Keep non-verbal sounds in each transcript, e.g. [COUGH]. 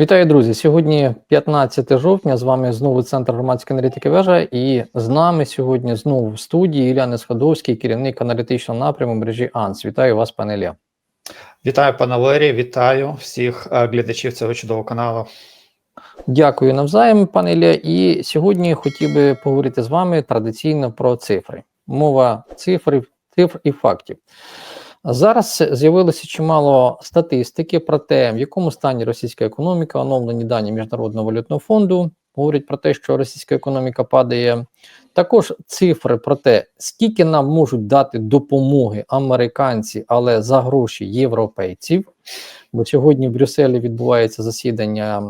Вітаю, друзі! Сьогодні 15 жовтня. З вами знову центр громадської аналітики вежа. І з нами сьогодні знову в студії Ілля Несходовський, керівник аналітичного напряму мережі АНС. Вітаю вас, пане Ілля. Вітаю, пане Валерій, вітаю всіх е, глядачів цього чудового каналу. Дякую навзаєм, пане Ілля. І сьогодні хотів би поговорити з вами традиційно про цифри. Мова цифр, цифр і фактів. Зараз з'явилося чимало статистики про те, в якому стані російська економіка, оновлені дані Міжнародного валютного фонду говорять про те, що російська економіка падає. Також цифри про те, скільки нам можуть дати допомоги американці, але за гроші європейців. Бо сьогодні в Брюсселі відбувається засідання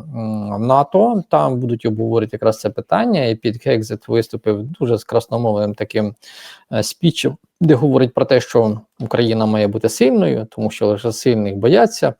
НАТО. Там будуть обговорити якраз це питання. І під Хекзет виступив дуже з красномовним таким е, спічем, де говорить про те, що Україна має бути сильною, тому що лише сильних бояться.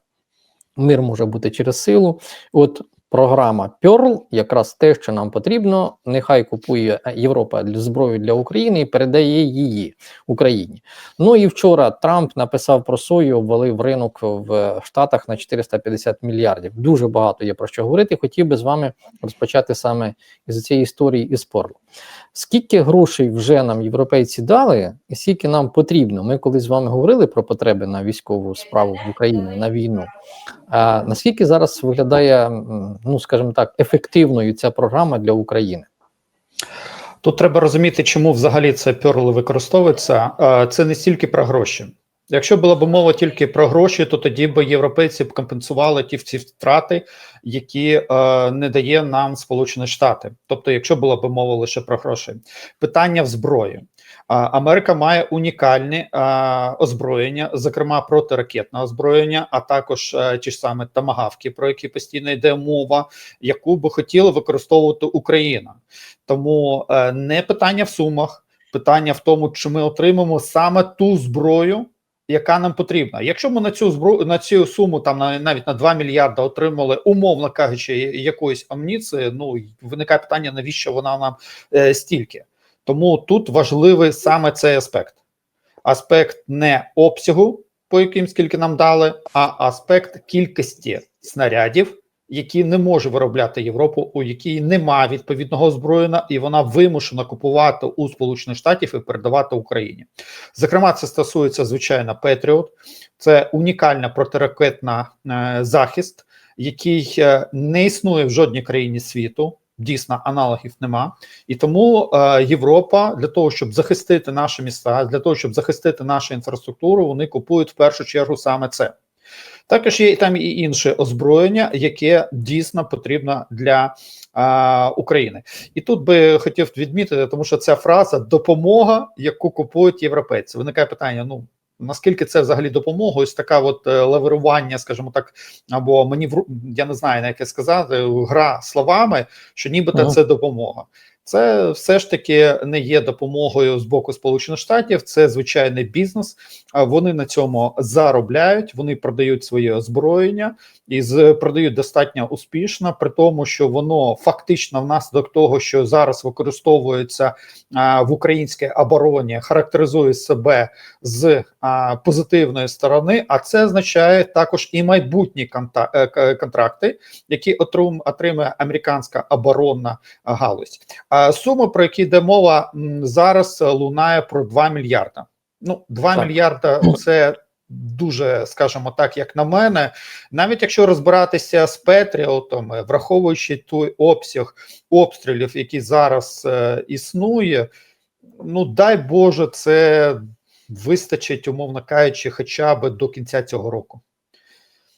Мир може бути через силу. От програма Pearl якраз те, що нам потрібно. Нехай купує Європа зброю для України і передає її Україні. Ну і вчора Трамп написав про сою, обвалив ринок в Штатах на 450 мільярдів. Дуже багато є про що говорити. Хотів би з вами розпочати саме із цієї історії із Порлу. Скільки грошей вже нам європейці дали, і скільки нам потрібно? Ми колись з вами говорили про потреби на військову справу в Україні на війну. А наскільки зараз виглядає, ну скажімо так, ефективною ця програма для України? Тут треба розуміти, чому взагалі це перли використовується. Це не стільки про гроші. Якщо була б мова тільки про гроші, то тоді б європейці б компенсували ті ці втрати, які е, не дає нам Сполучені Штати. Тобто, якщо була б мова лише про гроші, питання в зброї. Америка має унікальне озброєння, зокрема протиракетне озброєння, а також а, ті ж саме тамагавки, про які постійно йде мова, яку би хотіла використовувати Україна. Тому е, не питання в сумах, питання в тому, чи ми отримаємо саме ту зброю, яка нам потрібна. Якщо ми на цю зброю на цю суму, там на навіть на 2 мільярди отримали, умовно кажучи, якоїсь амніції, ну виникає питання, навіщо вона нам е, стільки. Тому тут важливий саме цей аспект: аспект не обсягу, по яким скільки нам дали, а аспект кількості снарядів, які не може виробляти Європу, у якій немає відповідного озброєння, і вона вимушена купувати у Сполучених Штатів і передавати Україні. Зокрема, це стосується звичайно Петріот, це унікальна протиракетна е, захист, який е, не існує в жодній країні світу. Дійсно, аналогів нема, і тому е, Європа для того, щоб захистити наші міста, для того, щоб захистити нашу інфраструктуру, вони купують в першу чергу саме це. Також є там і інше озброєння, яке дійсно потрібно для е, України. І тут би хотів відмітити, тому що ця фраза допомога, яку купують європейці. Виникає питання: ну наскільки це взагалі допомога? Ось така от е, скажімо так, або манівру, я не знаю, на яке сказати, гра словами, що нібито Ага. це допомога. Це все ж таки не є допомогою з боку Сполучених Штатів, це звичайний бізнес. Вони на цьому заробляють, вони продають своє озброєння і з продають достатньо успішно, при тому, що воно фактично внаслідок того, що зараз використовується в українській обороні, характеризує себе з позитивної сторони. А це означає також і майбутні е, контракти, які отримує американська оборонна галузь. А сума, про які йде мова зараз, е, лунає про 2 мільярда. Ну, 2 Так. мільярда це дуже, скажімо так, як на мене. Навіть якщо розбиратися з Петріотом, е, враховуючи той обсяг обстрілів, який зараз е, існує, ну дай Боже, це вистачить, умовно кажучи, хоча б до кінця цього року.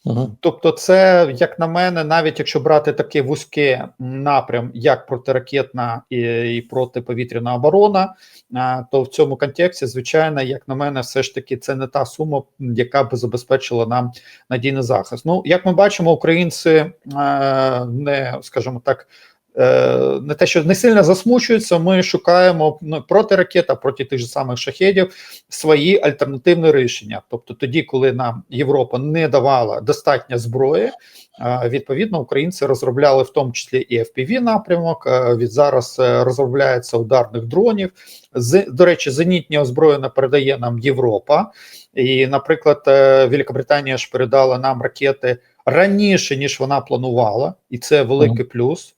Угу. Тобто, це, як на мене, навіть якщо брати такий вузький напрям, як протиракетна і, і протиповітряна оборона, а, то в цьому контексті, звичайно, як на мене, все ж таки це не та сума, яка б забезпечила нам надійний захист. Ну, як ми бачимо, українці а, не, скажімо так. Е, Не те, що не сильно засмучуються, ми шукаємо ну, проти ракета, проти тих же самих шахедів свої альтернативні рішення. Тобто, тоді, коли нам Європа не давала достатньо зброї, е, відповідно українці розробляли в тому числі і FPV напрямок. е, Від зараз розробляється ударних дронів. З до речі, зенітні озброєння передає нам Європа. І, наприклад, Великобританія ж передала нам ракети раніше ніж вона планувала, і це великий плюс.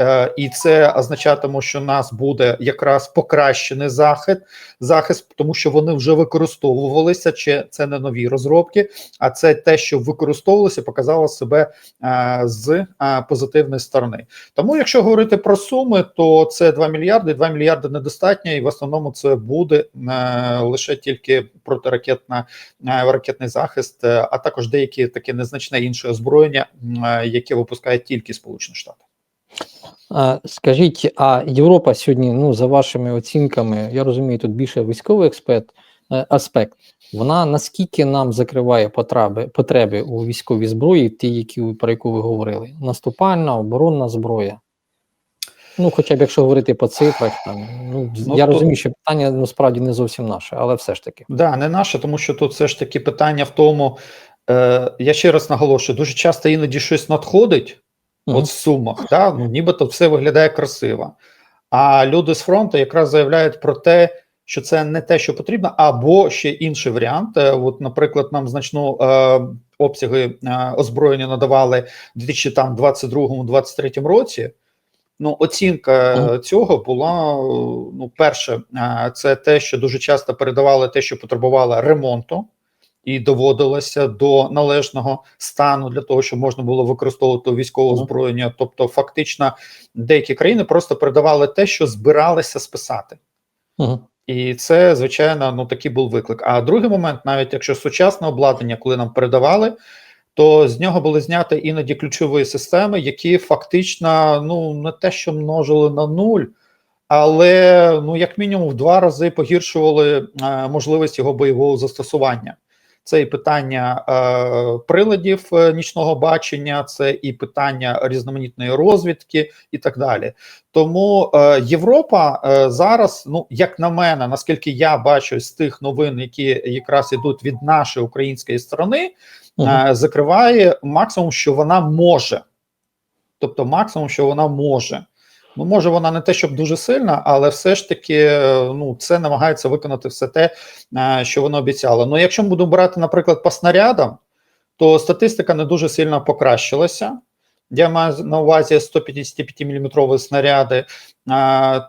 Е, І це означатиме, що нас буде якраз покращений захист, захист, тому що вони вже використовувалися. Чи це не нові розробки, а це те, що використовувалося, показало себе е, з е, позитивної сторони. Тому, якщо говорити про суми, то це 2 мільярди. 2 мільярди недостатньо, і в основному це буде лише тільки протиракетна ракетний захист, а також деякі таке незначне інше озброєння, яке випускають тільки Сполучені Штати. Скажіть, а Європа сьогодні, ну за вашими оцінками, я розумію, тут більше військовий експерт, е, аспект. Вона наскільки нам закриває потреби, потреби у військовій зброї, ті, які про яку ви говорили? Наступальна, оборонна зброя? Ну, хоча б якщо говорити по цифрах, там ну, Ну, я то- розумію, що питання насправді не зовсім наше, але все ж таки. Да, не наше, тому що тут все ж таки питання в тому. Е, я ще раз наголошую, дуже часто іноді щось надходить. От в сумах, да, ну нібито все виглядає красиво. А люди з фронту якраз заявляють про те, що це не те, що потрібно, або ще інший варіант. Е, От, наприклад, нам значну е, обсяги е, озброєння надавали в 2022-2023 році. Ну, оцінка цього була: ну, перше, це те, що дуже часто передавали те, що потребувало ремонту і доводилося до належного стану для того, щоб можна було використовувати військове озброєння. Тобто, фактично, деякі країни просто передавали те, що збиралися списати. Мгм. І це, звичайно, ну такий був виклик. А другий момент, навіть якщо сучасне обладнання, коли нам передавали, то з нього були зняті іноді ключові системи, які фактично ну не те, що множили на нуль, але ну як мінімум в два рази погіршували е, можливість його бойового застосування. Це і питання е, приладів е, нічного бачення, це і питання різноманітної розвідки, і так далі. Тому е, Європа е, зараз, ну як на мене, наскільки я бачу з тих новин, які якраз ідуть від нашої української сторони, е, закриває максимум, що вона може. Тобто, максимум, що вона може. Ну, може, вона не те, щоб дуже сильна, але все ж таки, е, ну, це намагається виконати все те, е, що воно обіцяло. Ну, якщо ми будемо брати, наприклад, по снарядам, то статистика не дуже сильно покращилася. Я маю на увазі 155 мм снаряди. А,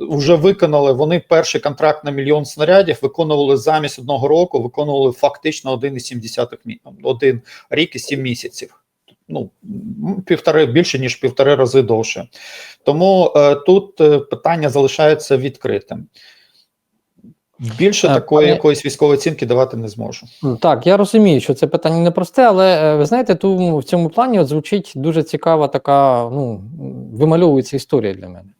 вже виконали вони перший контракт на мільйон снарядів, виконували замість одного року, виконували фактично 1,7 мі- один рік і 7 місяців. Ну, півтори більше ніж півтори рази довше. Тому е, тут е, питання залишається відкритим. Більше Е, такої пане- якоїсь військової оцінки давати не зможу. Так, я розумію, що це питання непросте, але е, ви знаєте, ту в цьому плані от звучить дуже цікава така, ну, вимальовується історія для мене.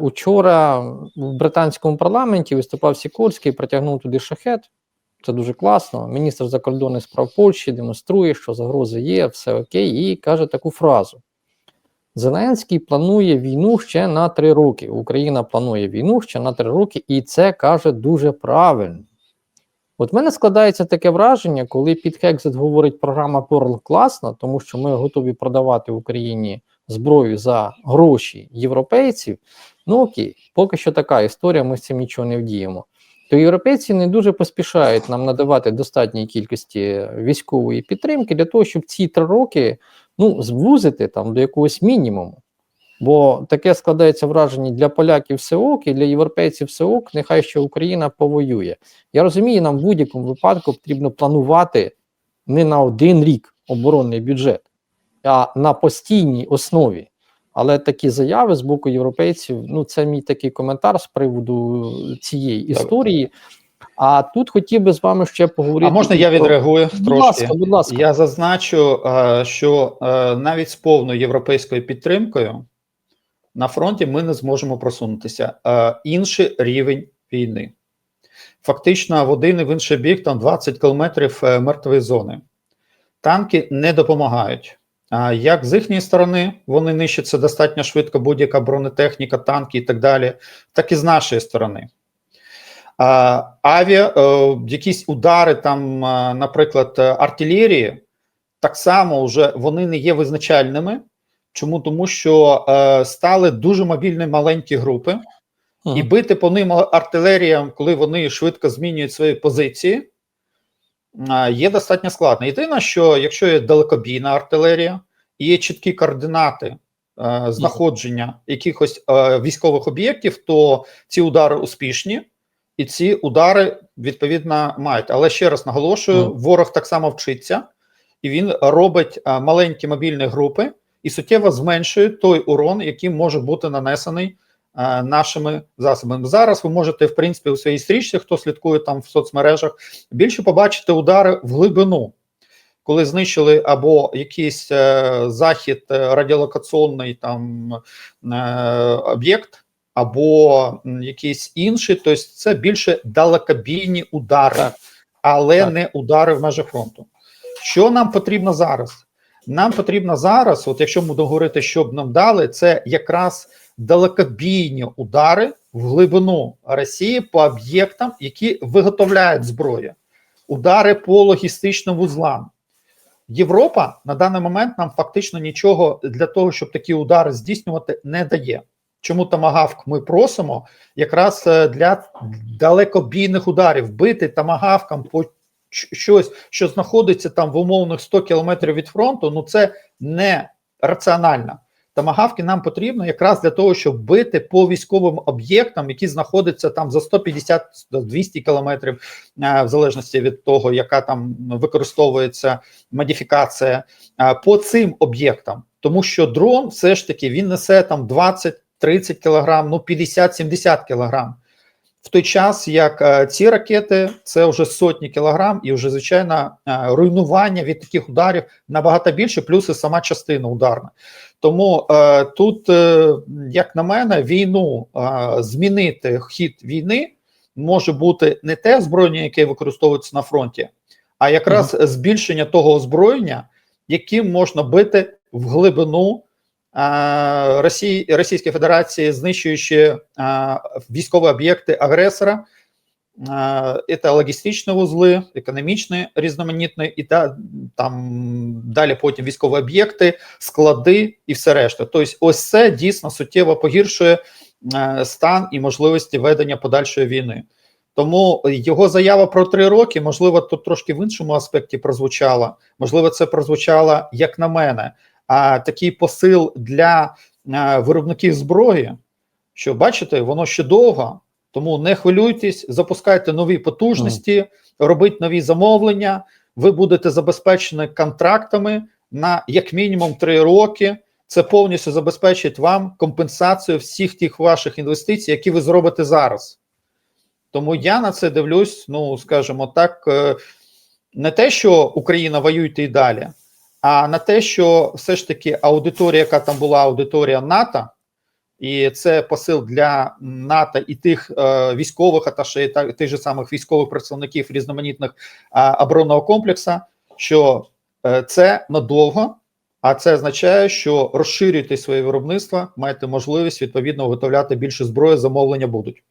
Учора в британському парламенті виступав Сікорський, протягнув туди шахет. Це дуже класно. Міністр закордонних справ Польщі демонструє, що загрози є, все окей, і каже таку фразу: Зеленський планує війну ще на три роки. Україна планує війну ще на три роки, і це каже дуже правильно. От в мене складається таке враження, коли під Хекзит говорить програма Pearl класна, тому що ми готові продавати Україні зброю за гроші європейців. Ну окей, поки що така історія, ми з цим нічого не вдіємо. То європейці не дуже поспішають нам надавати достатній кількості військової підтримки для того, щоб ці три роки ну, звузити там до якогось мінімуму. Бо таке складається враження для поляків все ок, і для європейців все ок, нехай ще Україна повоює. Я розумію, нам в будь-якому випадку потрібно планувати не на один рік оборонний бюджет, а на постійній основі. Але такі заяви з боку європейців, ну це мій такий коментар з приводу цієї історії. А тут хотів би з вами ще поговорити. А можна я про- відреагую Будь ласка, будь ласка. Я зазначу, е, що е, навіть з повною європейською підтримкою на фронті ми не зможемо просунутися. Е, Інший рівень війни. Фактично, в один і в інший бік там 20 кілометрів мертвої зони. Танки не допомагають. Як з їхньої сторони вони нищаться достатньо швидко, будь-яка бронетехніка, танки і так далі, так і з нашої сторони. Авіа, е, якісь удари, там, е, наприклад, артилерії, так само вже вони не є визначальними. Чому? Тому що е, стали дуже мобільні маленькі групи, і бити по ним артилеріям, коли вони швидко змінюють свої позиції, є достатньо складно. Єдине, що якщо є далекобійна артилерія, і є чіткі координати е, знаходження якихось е, військових об'єктів, то ці удари успішні, і ці удари відповідно мають. Але ще раз наголошую: Мгм. ворог так само вчиться, і він робить е, маленькі мобільні групи і суттєво зменшує той урон, який може бути нанесений нашими засобами. Зараз ви можете, в принципі, у своїй стрічці, хто слідкує там в соцмережах, більше побачити удари в глибину, коли знищили або якийсь е, захід е, радіолокаційний там е, об'єкт, або м, якийсь інший, тобто це більше далекобійні удари, але Так. не удари в межах фронту. Що нам потрібно зараз? Нам потрібно зараз, от якщо ми будемо говорити, що б нам дали, це якраз далекобійні удари в глибину Росії по об'єктам, які виготовляють зброю, удари по логістичним вузлам. Європа на даний момент нам фактично нічого для того, щоб такі удари здійснювати, не дає. Чому тамагавк ми просимо якраз е, для далекобійних ударів бити тамагавкам по щось, що знаходиться там в умовних 100 кілометрів від фронту, ну це не раціонально. Тамагавки нам потрібно якраз для того, щоб бити по військовим об'єктам, які знаходяться там за 150-200 кілометрів, е, в залежності від того, яка там використовується модифікація е, по цим об'єктам, тому що дрон все ж таки він несе там 20-30 кілограм, ну 50-70 кілограм. В той час, як е, ці ракети, це вже сотні кілограм, і вже звичайно руйнування від таких ударів набагато більше, плюс і сама частина ударна. Тому е, тут, е, як на мене, війну е, змінити хід війни може бути не те озброєння, яке використовується на фронті, а якраз збільшення того озброєння, яким можна бити в глибину е, Росії, Російської Федерації, знищуючи е, військові об'єкти агресора. Це логістичні вузли, економічні різноманітні, і та, там далі потім військові об'єкти, склади і все решта. Тобто, ось це дійсно суттєво погіршує е, стан і можливості ведення подальшої війни. Тому його заява про три роки, можливо, тут трошки в іншому аспекті прозвучала. Можливо, це прозвучало, як на мене, а такий посил для е, виробників зброї, що бачите, воно ще довго. Тому не хвилюйтесь, запускайте нові потужності, робіть нові замовлення. Ви будете забезпечені контрактами на як мінімум три роки. Це повністю забезпечить вам компенсацію всіх тих ваших інвестицій, які ви зробите зараз. Тому я на це дивлюсь, ну скажімо так, е, не те, що Україна воює і далі, а на те, що все ж таки аудиторія, яка там була аудиторія НАТО, і це посил для НАТО і тих е, військових аташе, та тих же самих військових представників різноманітних е, оборонного комплексу, що е, це надовго, а це означає, що розширюйте своє виробництво, маєте можливість відповідно виготовляти більше зброї, замовлення будуть.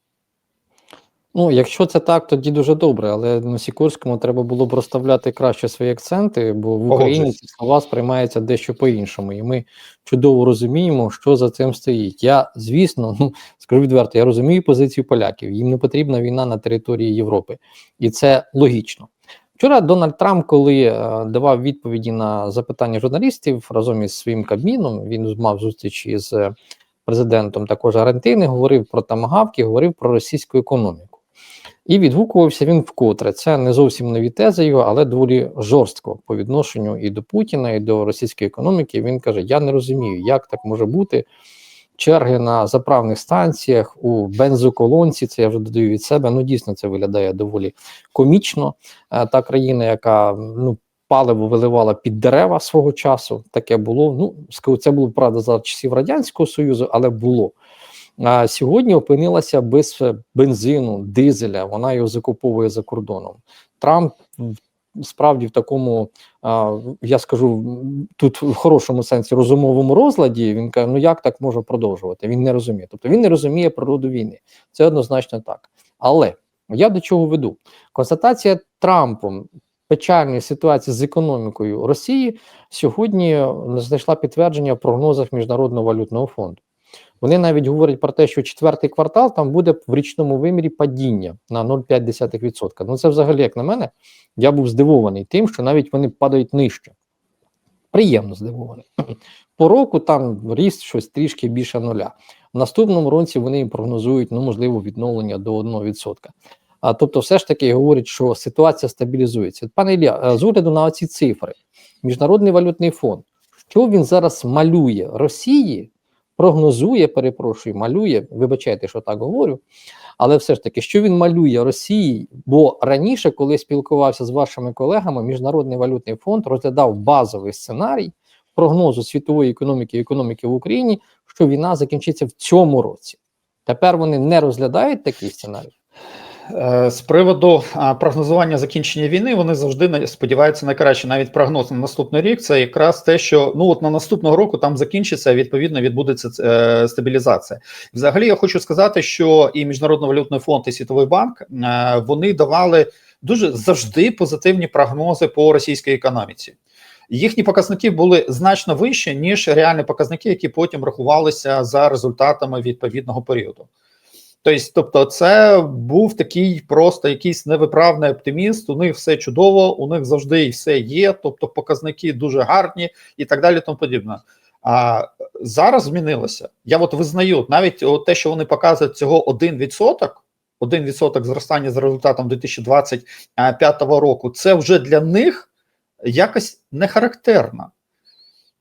Ну, якщо це так, тоді дуже добре, але на Сікорському треба було б розставляти краще свої акценти, бо в Україні ці слова сприймаються дещо по-іншому, і ми чудово розуміємо, що за цим стоїть. Я, звісно, ну [LAUGHS] скажу відверто, я розумію позицію поляків. Їм не потрібна війна на території Європи, і це логічно. Вчора Дональд Трамп, коли е, давав відповіді на запитання журналістів разом із своїм кабміном, він мав зустріч із е, президентом також Аргентини, говорив про тамагавки, говорив про російську економіку. І відгукувався він вкотре. Це не зовсім нові тези його, але доволі жорстко по відношенню і до Путіна, і до російської економіки. Він каже: Я не розумію, як так може бути. Черги на заправних станціях у бензоколонці, це я вже додаю від себе. Ну дійсно це виглядає доволі комічно. Е, Та країна, яка ну паливо виливала під дерева свого часу, таке було. Ну це було правда за часів радянського союзу, але було. А сьогодні опинилася без е, бензину, дизеля. Вона його закуповує за кордоном. Трамп справді в такому, я скажу тут в хорошому сенсі розумовому розладі. Він каже: ну як так може продовжувати? Він не розуміє. Тобто він не розуміє природу війни. Це однозначно так. Але я до чого веду? Констатація Трампом печальної ситуації з економікою Росії сьогодні знайшла підтвердження в прогнозах Міжнародного валютного фонду. Вони навіть говорять про те, що четвертий квартал там буде в річному вимірі падіння на 0,5%. Ну це взагалі, як на мене, я був здивований тим, що навіть вони падають нижче. Приємно здивований. По року там ріст щось трішки більше нуля. В наступному році вони прогнозують, ну, можливо, відновлення до 1%. А тобто, все ж таки говорять, що ситуація стабілізується. Пане Ілля, е, з огляду на ці цифри, Міжнародний валютний фонд, що він зараз малює Росії, прогнозує, перепрошую, малює, вибачайте, що так говорю, але все ж таки, що він малює Росії? Бо раніше, коли спілкувався з вашими колегами, Міжнародний валютний фонд розглядав базовий сценарій прогнозу світової економіки і економіки в Україні, що війна закінчиться в цьому році. Тепер вони не розглядають такий сценарій. Е, З приводу прогнозування закінчення війни, вони завжди на- сподіваються найкраще. Навіть прогноз на наступний рік це якраз те, що ну от на наступного року там закінчиться, відповідно відбудеться е, стабілізація. Взагалі, я хочу сказати, що і Міжнародний валютний фонд, і Світовий банк е, вони давали дуже завжди позитивні прогнози по російській економіці. Їхні показники були значно вищі, ніж реальні показники, які потім рахувалися за результатами відповідного періоду. Тобто, тобто, це був такий просто якийсь невиправний оптиміст. У них все чудово, у них завжди все є, тобто показники дуже гарні і так далі. Тому подібне. А зараз змінилося. Я от визнаю навіть от те, що вони показують цього 1%, 1% зростання за результатом 2025 року, це вже для них якось не характерно.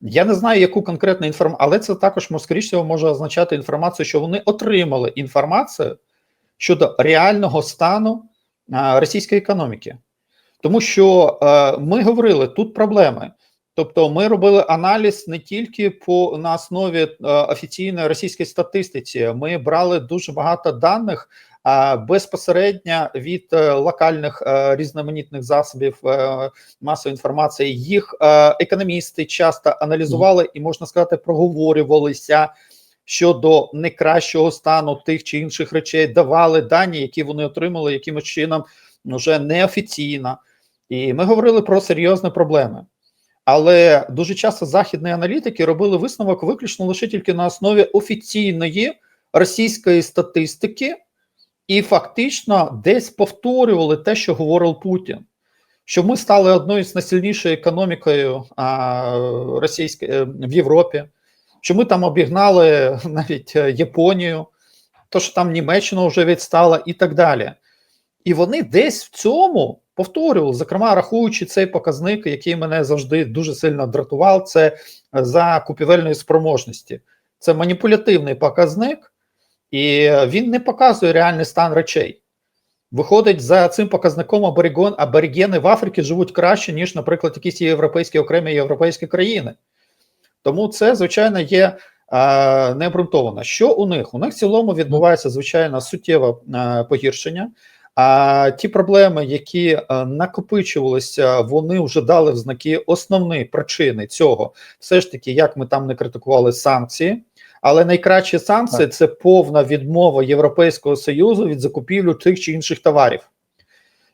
Я не знаю, яку конкретну інформацію, але це також скоріш всього може означати інформацію, що вони отримали інформацію щодо реального стану російської економіки. Тому що е, ми говорили, тут проблеми. Тобто, ми робили аналіз не тільки по на основі е, офіційної російської статистиці, ми брали дуже багато даних безпосередньо від е, локальних е, різноманітних засобів е, масової інформації. Їх економісти часто аналізували і можна сказати, проговорювалися щодо некращого стану тих чи інших речей, давали дані, які вони отримали якимось чином вже неофіційно. І ми говорили про серйозні проблеми. Але дуже часто західні аналітики робили висновок виключно лише тільки на основі офіційної російської статистики, і фактично десь повторювали те, що говорив Путін. Що ми стали одною з найсильнішою економікою а, російської в Європі, що ми там обігнали навіть е, Японію, то що там Німеччина вже відстала, і так далі. І вони десь в цьому повторювали, зокрема, рахуючи цей показник, який мене завжди дуже сильно дратував, це за купівельної спроможності. Це маніпулятивний показник, і він не показує реальний стан речей. Виходить, за цим показником аборигон, аборигени в Африці живуть краще, ніж, наприклад, якісь європейські окремі європейські країни. Тому це, звичайно, є е, необґрунтовано. Що у них? У них в цілому відбувається звичайно суттєве е, погіршення. А ті проблеми, які е, накопичувалися, вони вже дали в знаки основні причини цього. Все ж таки, як ми там не критикували санкції. Але найкращі санкції це повна відмова Європейського Союзу від закупівлю тих чи інших товарів.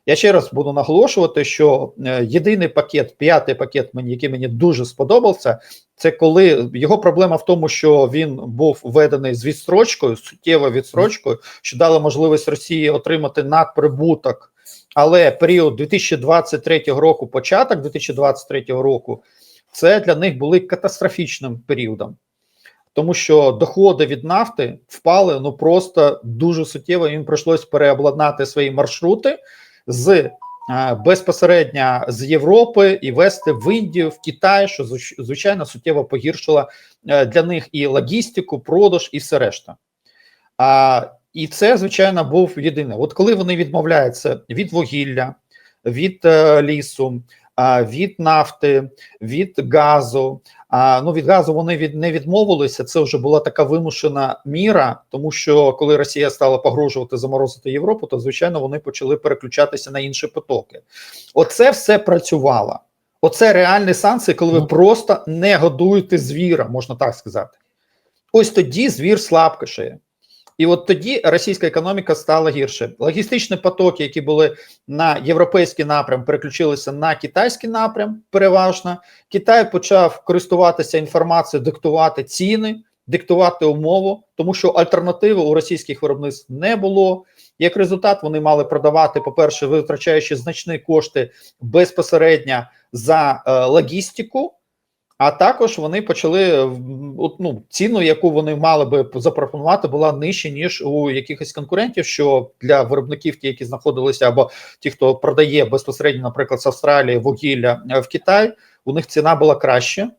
Я ще раз буду наголошувати, що е, єдиний пакет, п'ятий пакет, який мені дуже сподобався, це коли його проблема в тому, що він був введений з відстрочкою, суттєвою відстрочкою, що дало можливість Росії отримати надприбуток. Але період 2023 року, початок 2023 року, це для них були катастрофічним періодом. Тому що доходи від нафти впали ну просто дуже суттєво. Їм прийшлось переобладнати свої маршрути з е, безпосередньо з Європи і вести в Індію, в Китай, що звичайно суттєво погіршило е, для них і логістику, продаж, і все решта. А, І це, звичайно, був єдине. От коли вони відмовляються від вугілля, від е, лісу, від нафти, від газу. А ну від газу вони від не відмовилися. Це вже була така вимушена міра, тому що коли Росія стала погрожувати заморозити Європу, то звичайно вони почали переключатися на інші потоки. Оце все працювало. Оце реальні санкції, коли ви Ну. просто не годуєте звіра, можна так сказати. Ось тоді звір слабкішає. І от тоді російська економіка стала гірше. Логістичні потоки, які були на європейський напрям, переключилися на китайський напрям, переважно. Китай почав користуватися інформацією, диктувати ціни диктувати умову, тому що альтернативи у російських виробництв не було. Як результат, вони мали продавати, по-перше, витрачаючи значні кошти безпосередньо за е, логістику. А також вони почали ну, ціну, яку вони мали би запропонувати, була нижче ніж у якихось конкурентів. Що для виробників, ті, які знаходилися, або ті, хто продає безпосередньо, наприклад, з Австралії вугілля е, в Китай, у них ціна була краще,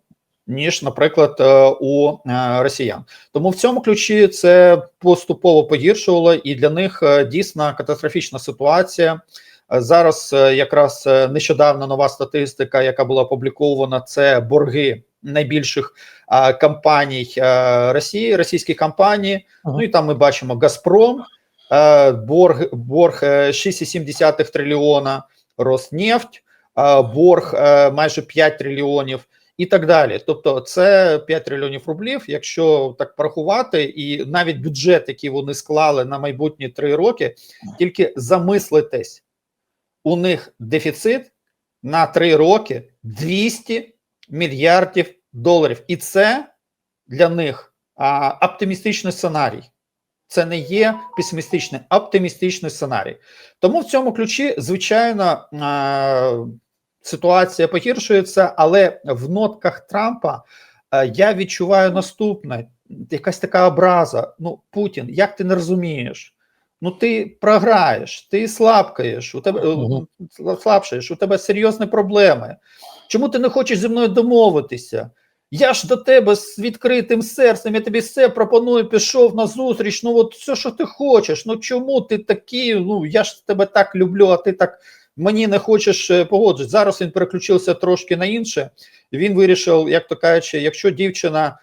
ніж, наприклад, е, у е, росіян. Тому в цьому ключі це поступово погіршувало, і для них дійсно катастрофічна ситуація. Зараз е, якраз е, нещодавно нова статистика, яка була опублікована, це борги найбільших компаній е, Росії, російських компаній. Ага. Ну і там ми бачимо Газпром, борг, борг е, 6,7 трильйона, Роснефть, борг майже 5 трильйонів. І так далі, тобто це 5 трильйонів рублів. Якщо так порахувати, і навіть бюджет, який вони склали на майбутні три роки, тільки замислитесь, у них дефіцит на 3 роки 200 мільярдів доларів, і це для них а, оптимістичний сценарій. Це не є песимістичний, оптимістичний сценарій. Тому в цьому ключі, звичайно, ситуація погіршується, але в нотках Трампа я відчуваю наступне: якась така образа. Ну, Путін, як ти не розумієш? Ну, ти програєш, ти слабкаєш, у тебе е, Мгм. слабшаєш, у тебе серйозні проблеми. Чому ти не хочеш зі мною домовитися? Я ж до тебе з відкритим серцем, я тобі все пропоную, пішов на зустріч. Ну, от все, що ти хочеш. Ну чому ти такий? Ну я ж тебе так люблю, а ти так мені не хочеш е, погоджуватися. Зараз він переключився трошки на інше. Він вирішив, як то кажучи, якщо дівчина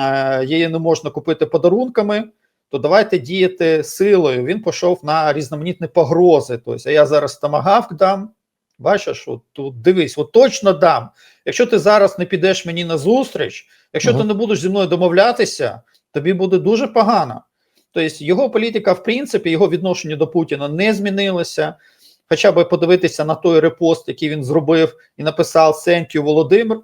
е, її не можна купити подарунками, то давайте діяти силою. Він пішов на різноманітні погрози. Тобто, а я зараз тамагавк дам. Бачиш, от тут дивись, от точно дам. Якщо ти зараз не підеш мені на зустріч, якщо Ага. ти не будеш зі мною домовлятися, тобі буде дуже погано. Тобто його політика, в принципі, його відношення до Путіна не змінилося. Хоча б подивитися на той репост, який він зробив і написав Сентю Володимир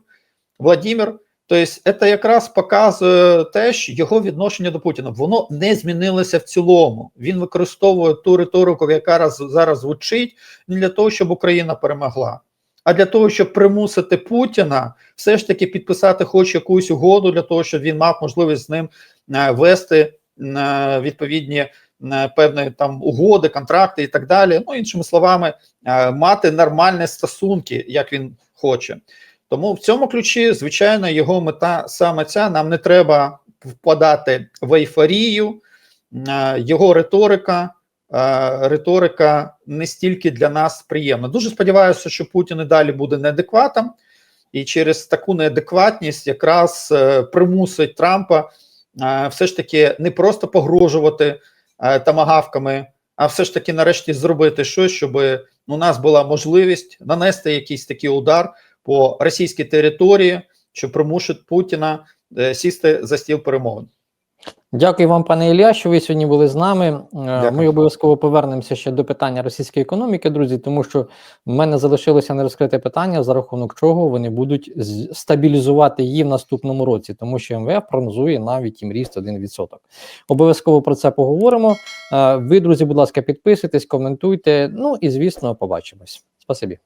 Владимир. Тобто, це якраз показує те, що його відношення до Путіна воно не змінилося в цілому. Він використовує ту риторику, яка раз, зараз звучить, не для того, щоб Україна перемогла, а для того, щоб примусити Путіна все ж таки підписати хоч якусь угоду для того, щоб він мав можливість з ним е, вести е, відповідні е, певні там угоди, контракти і так далі. Ну, іншими словами, мати нормальні стосунки, як він хоче. Тому в цьому ключі, звичайно, його мета саме ця. Нам не треба впадати в ейфорію. Е, Його риторика, е, риторика не стільки для нас приємна. Дуже сподіваюся, що Путін і далі буде неадекватом, і через таку неадекватність якраз е, примусить Трампа все ж таки не просто погрожувати тамагавками, а все ж таки нарешті зробити щось, щоб у нас була можливість нанести якийсь такий удар по російській території, що примусить Путіна е, сісти за стіл перемовин. Дякую вам, пане Ілля, що ви сьогодні були з нами. Е, Дякую. Ми обов'язково повернемося ще до питання російської економіки, друзі, тому що в мене залишилося нерозкрите питання, за рахунок чого вони будуть стабілізувати її в наступному році, тому що МВФ прогнозує навіть їм ріст 1%. Обов'язково про це поговоримо. Е, Ви, друзі, будь ласка, підписуйтесь, коментуйте. Ну і звісно, побачимось. Спасибі.